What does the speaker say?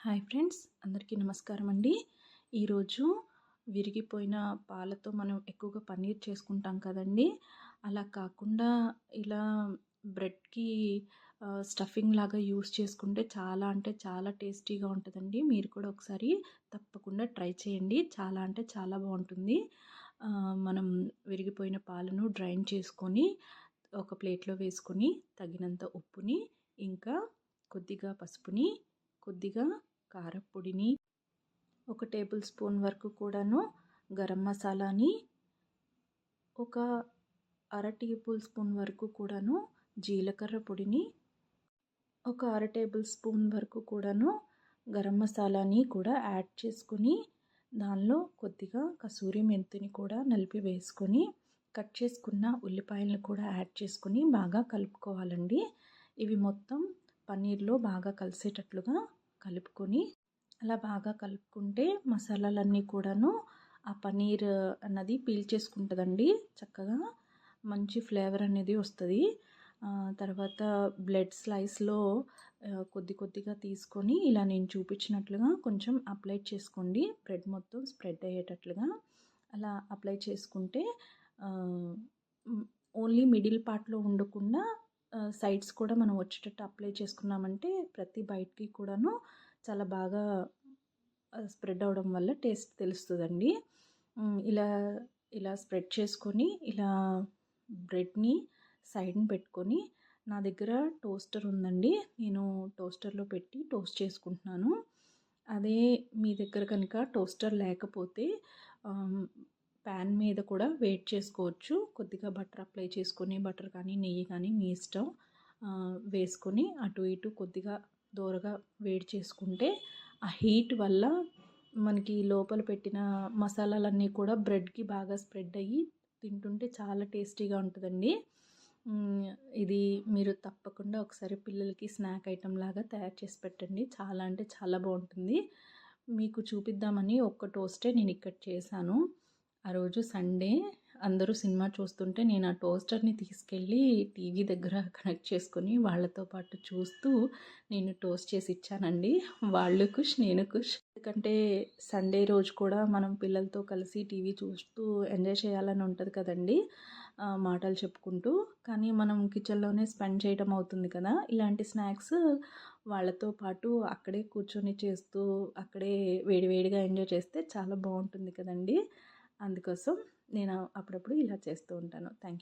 Hi friends అందరికీ నమస్కారం అండి. ఈరోజు విరిగిపోయిన పాలతో మనం ఎక్కువగా పన్నీర్ చేసుకుంటాం కదండి. అలా కాకుండా ఇలా బ్రెడ్కి స్టఫింగ్ లాగా యూస్ చేసుకుంటే చాలా అంటే చాలా టేస్టీగా ఉంటుందండి. మీరు కూడా ఒకసారి తప్పకుండా ట్రై చేయండి. చాలా అంటే చాలా బాగుంటుంది. మనం విరిగిపోయిన పాలను డ్రైన్ చేసుకొని ఒక ప్లేట్లో వేసుకొని తగినంత ఉప్పుని ఇంకా కొద్దిగా పసుపుని కొద్దిగా కారపొడిని ఒక టేబుల్ స్పూన్ వరకు కూడాను గరం మసాలాని ఒక అర టేబుల్ స్పూన్ వరకు కూడాను జీలకర్ర పొడిని ఒక అర టేబుల్ స్పూన్ వరకు కూడాను గరం మసాలాని కూడా యాడ్ చేసుకుని దానిలో కొద్దిగా కసూరి మెంతిని కూడా నలిపి వేసుకొని కట్ చేసుకున్న ఉల్లిపాయలను కూడా యాడ్ చేసుకుని బాగా కలుపుకోవాలండి. ఇవి మొత్తం పన్నీర్లో బాగా కలిసేటట్లుగా కలుపుకొని అలా బాగా కలుపుకుంటే మసాలాలన్నీ కూడాను ఆ పన్నీర్ అన్నది పీల్చేసుకుంటుందండి. చక్కగా మంచి ఫ్లేవర్ అనేది వస్తుంది. తర్వాత బ్లడ్ స్లైస్లో కొద్ది కొద్దిగా తీసుకొని ఇలా నేను చూపించినట్లుగా కొంచెం అప్లై చేసుకోండి. బ్రెడ్ మొత్తం స్ప్రెడ్ అయ్యేటట్లుగా అలా అప్లై చేసుకుంటే ఓన్లీ మిడిల్ పార్ట్లో ఉండకుండా సైడ్స్ కూడా మనం వచ్చేటట్టు అప్లై చేసుకున్నామంటే ప్రతి బయటికి కూడాను చాలా బాగా స్ప్రెడ్ అవడం వల్ల టేస్ట్ తెలుస్తుందండి. ఇలా ఇలా స్ప్రెడ్ చేసుకొని ఇలా బ్రెడ్ని సైడ్ని పెట్టుకొని నా దగ్గర టోస్టర్ ఉందండి. నేను టోస్టర్లో పెట్టి టోస్ట్ చేసుకుంటున్నాను. అదే మీ దగ్గర కనుక టోస్టర్ లేకపోతే ప్యాన్ మీద కూడా వెయిట్ చేసుకోవచ్చు. కొద్దిగా బటర్ అప్లై చేసుకొని బటర్ కానీ నెయ్యి కానీ మీ ఇష్టం వేసుకొని అటు ఇటు కొద్దిగా దోరగా వేడి చేసుకుంటే ఆ హీట్ వల్ల మనకి లోపల పెట్టిన మసాలాలన్నీ కూడా బ్రెడ్కి బాగా స్ప్రెడ్ అయ్యి తింటుంటే చాలా టేస్టీగా ఉంటుందండి. ఇది మీరు తప్పకుండా ఒకసారి పిల్లలకి స్నాక్ ఐటెం లాగా తయారు చేసి పెట్టండి. చాలా అంటే చాలా బాగుంటుంది. మీకు చూపిద్దామని ఒక్క టోస్టే నేను ఇక్కడ చేశాను. ఆ రోజు సండే అందరూ సినిమా చూస్తుంటే నేను ఆ టోస్టర్ని తీసుకెళ్ళి టీవీ దగ్గర కనెక్ట్ చేసుకొని వాళ్ళతో పాటు చూస్తూ నేను టోస్ట్ చేసి ఇచ్చానండి. వాళ్ళు ఖుష్ నేను ఖుష్ ఎందుకంటే సండే రోజు కూడా మనం పిల్లలతో కలిసి టీవీ చూస్తూ ఎంజాయ్ చేయాలని ఉంటుంది కదండి మాటలు చెప్పుకుంటూ. కానీ మనం కిచెన్లోనే స్పెండ్ చేయడం అవుతుంది కదా. ఇలాంటి స్నాక్స్ వాళ్ళతో పాటు అక్కడే కూర్చొని చేస్తూ అక్కడే వేడివేడిగా ఎంజాయ్ చేస్తే చాలా బాగుంటుంది కదండి. అందుకోసం నేను అప్పుడప్పుడు ఇలా చేస్తూ ఉంటాను. Thank you